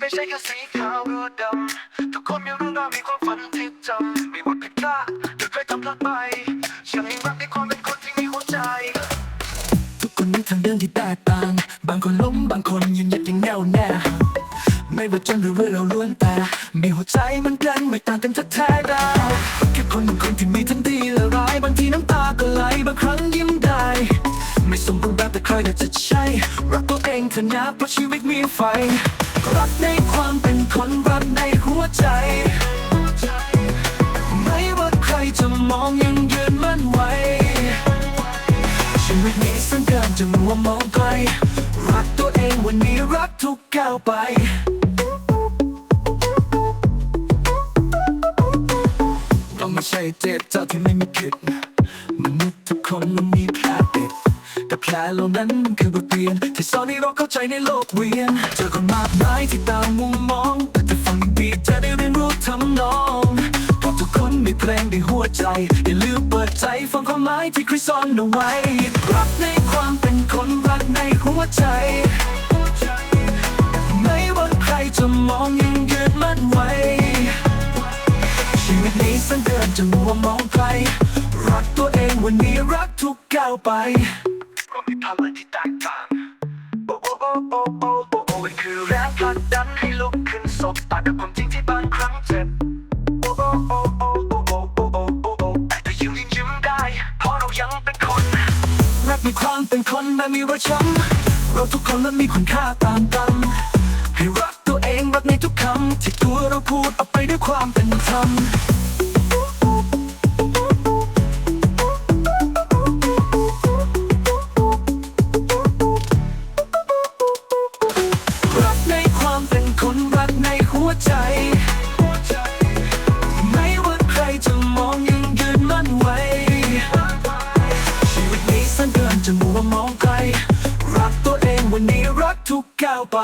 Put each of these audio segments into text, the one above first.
ไม่ใช่แค่สีขาวหรือดำทุกคนมีเรื่องราวมีความฝันที่จำมีบทผิดพลาดหรือเคยทำพลาดไปฉันยังรักในความเป็นคนที่มีหัวใจ ทุกคนมีทางเดินที่แตกต่าง บางคนล้มบางคนยืนหยัดอย่างแน่วแน่ไม่ว่าจนหรือรวยเราล้วนแต่มีหัวใจเหมันกันไม่ต่างกันแท้ๆดาวแค่คนหนึ่งคนที่มีทั้งดีและร้ายบางทีน้ำตาก็ไหลบางครั้งยิ้มได้ ไม่สมบูรณ์แบบแต่ใครน่าจะใช่ รักตัวเองเถอะนะเพราะชีวิตมีไฟ รักในความเป็นคนรักในหัวใจ ไม่ว่าใครจะมองยังยืนมั่นไว้ ชีวิตนี้สั้นเกินจะมัวมองไกล รักตัวเองวันนี้รักทุกก้าวไปเราไม่ใช่เจ็บเจ้าที่ไม่มีผิดมนุษย์ทุกคนมันมีแผลติด แต่แลเหล่านั้นมันคือบทเรียน ที่สอนให้เราเข้าใจในโลกเวียน เจอคนมากมายที่ต่างมุมมองแต่จะฟังดีจะได้เรียนรู้ทำนองพราะทุกคนมีเพลงในหัวใจ อย่าลืมเปิดใจฟังความหมายที่คริสซอนเอาไว้ รักในความเป็นคนรักในหัวใจ ไม่ว่าใครจะมองยังยืนมั่นไว้ ชีวิตนี้สั้นเกินจะมัวมองใครรักตัวเองวันนี้รักทุกก้าวไป มีพลังที่แตกต่างโอ้โอ้โอ้โอ้โอ้โอ้โอ้คือแรงผลักดันให้ลุกขึ้นสบตากับความจริงที่บางครั้งเจ็บโอ้โอ้โอ้โอ้โอ้โอ้โอ้โอ้โอ้โอ้แต่ยิ้มยังยิ้มได้เพราะเรายังเป็นคนรักมีความเป็นคนและมีรอยช้ำเราทุกคนนั้นมีคุณค่าต่างกันให้รักตัวเองรักในทุกคำที่ตัวเราพูดออกไปด้วยความเป็นธรรมาวไป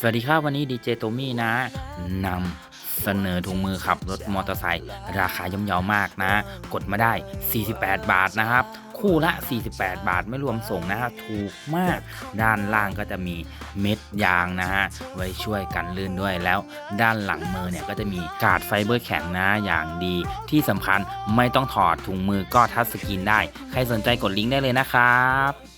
สวัสดีครับวันนี้ดีเจโตมี่นะนำเสนอถุงมือขับรถมอเตอร์ไซค์ราคาย่อมเยาวมากนะ กดมาได้ 48 บาทนะครับ คู่ละ 48 บาทไม่รวมส่งนะฮะถูกมากด้านล่างก็จะมีเม็ดยางนะฮะไว้ช่วยกันลื่นด้วยแล้ว ด้านหลังมือเนี่ยก็จะมีกาดไฟเบอร์แข็งนะอย่างดีที่สำคัญไม่ต้องถอดถุงมือก็ทัชสกรีนได้ ใครสนใจกดลิงก์ได้เลยนะครับ